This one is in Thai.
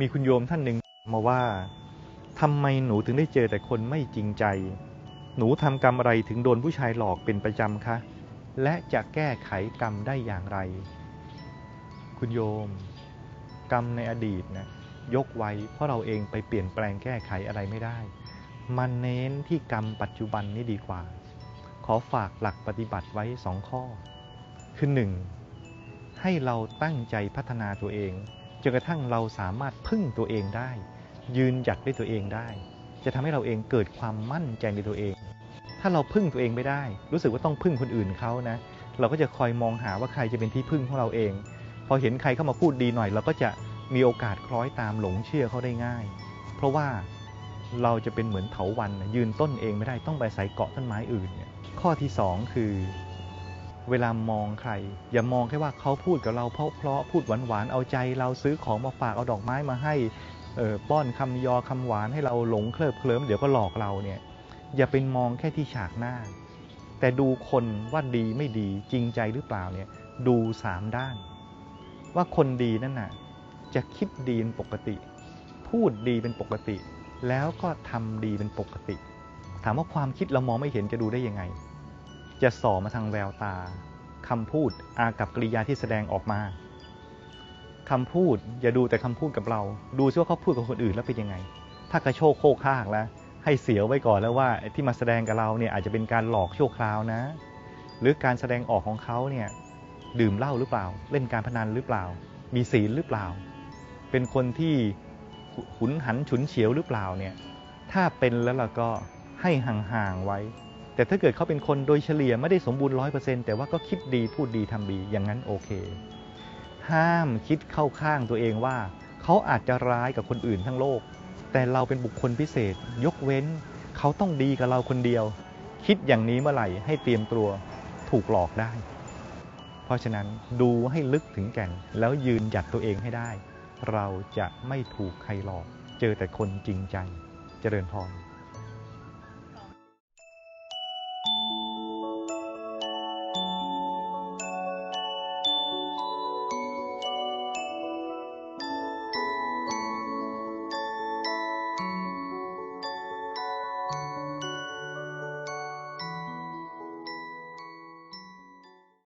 มีคุณโยมท่านหนึ่งมาว่าทำไมหนูถึงได้เจอแต่คนไม่จริงใจ หนูทำกรรมอะไรถึงโดนผู้ชายหลอกเป็นประจำคะ และจะแก้ไขกรรมได้อย่างไร คุณโยม กรรมในอดีตนะยกไว้เพราะเราเองไปเปลี่ยนแปลงแก้ไขอะไรไม่ได้ มันเน้นที่กรรมปัจจุบันนี่ดีกว่า ขอฝากหลักปฏิบัติไว้สองข้อ คือหนึ่งให้เราตั้งใจพัฒนาตัวเอง จนกระทั่งเราสามารถพึ่งตัวเองได้ ยืนหยัดด้วยตัวเองได้ จะทำให้เราเองเกิดความมั่นใจในตัวเอง ถ้าเราพึ่งตัวเองไม่ได้ รู้สึกว่าต้องพึ่งคนอื่นเขานะ เราก็จะคอยมองหาว่าใครจะเป็นที่พึ่งของเราเอง พอเห็นใครเข้ามาพูดดีหน่อย เราก็จะมีโอกาสคล้อยตามหลงเชื่อเขาได้ง่าย เพราะว่าเราจะเป็นเหมือนเถาวันยืนต้นเองไม่ได้ต้องไปใส่เกาะต้นไม้อื่นเนี่ยข้อที่สองคือ เวลามองใคร อย่ามองแค่ว่าเขาพูดกับเราเพราะเพราะพูดหวานหวานๆเอาใจเราซื้อของมาฝากเอาดอกไม้มาให้ป้อนคำยอคำหวานให้เราหลงเคลิบเคลิ้มเดี๋ยวก็หลอกเราเนี่ย อย่าเป็นมองแค่ที่ฉากหน้า แต่ดูคนว่าดีไม่ดีจริงใจหรือเปล่าเนี่ย ดูสามด้าน ว่าคนดีนั่นน่ะ จะคิดดีเป็นปกติ พูดดีเป็นปกติ แล้วก็ทำดีเป็นปกติ ถามว่าความคิดเรามองไม่เห็นจะดูได้ยังไง จะส่อมาทางแววตาคำพูดอากับกริยาที่แสดงออกมาคำพูดอย่าดูแต่คำพูดกับเรา ดูซิว่าเขาพูดกับคนอื่นแล้วเป็นยังไง ถ้ากระโชกโคกคากแล้วให้เสียวไว้ก่อนแล้วว่าที่มาแสดงกับเราเนี่ยอาจจะเป็นการหลอกชั่วคราวนะ หรือการแสดงออกของเขาเนี่ยดื่มเหล้าหรือเปล่า เล่นการพนันหรือเปล่า มีศีลหรือเปล่า เป็นคนที่หุนหันฉุนเฉียวหรือเปล่าเนี่ยถ้าเป็นแล้วเราก็ให้ห่างๆไว้ แต่ถ้าเกิดเขาเป็นคนโดยเฉลี่ยไม่ได้สมบูรณ์ร้อยเปอร์เซ็นต์แต่ว่าก็คิดดีพูดดีทำดีอย่างนั้นโอเค ห้ามคิดเข้าข้างตัวเองว่าเขาอาจจะร้ายกับคนอื่นทั้งโลก แต่เราเป็นบุคคลพิเศษ ยกเว้นเขาต้องดีกับเราคนเดียว คิดอย่างนี้เมื่อไหร่ให้เตรียมตัวถูกหลอกได้ เพราะฉะนั้นดูให้ลึกถึงแก่นแล้วยืนหยัดตัวเองให้ได้ เราจะไม่ถูกใครหลอก เจอแต่คนจริงใจ เจริญพร